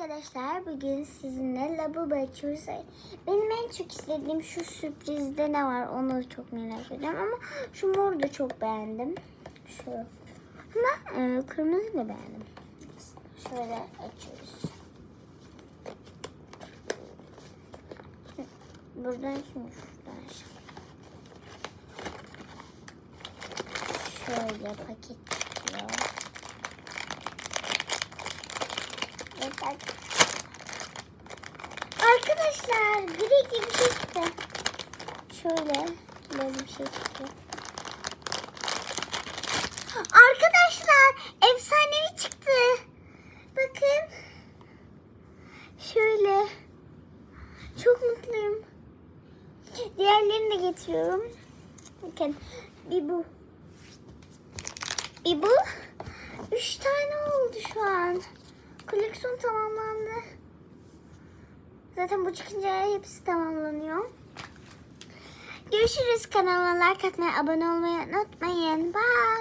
arkadaşlar bugün sizinle lavabo açıyoruz. Benim en çok istediğim şu sürprizde ne var onu çok merak ediyorum ama şu moru da çok beğendim. Şu. Ama e, kırmızı da beğendim. Şöyle açıyoruz. Buradan şimdi şuradan. Şöyle paket çıkıyor. Evet, ar- Arkadaşlar gri bir şey çıktı. Şöyle böyle bir şey çıktı. Arkadaşlar efsanevi çıktı. Bakın. Şöyle. Çok mutluyum. Diğerlerini de getiriyorum. Bakın bir bu. Bir bu. Üç tane oldu şu an. Koleksiyon tamamlandı. Zaten bu çıkınca hepsi tamamlanıyor. Görüşürüz. Kanalıma like atmayı, abone olmayı unutmayın. Bye.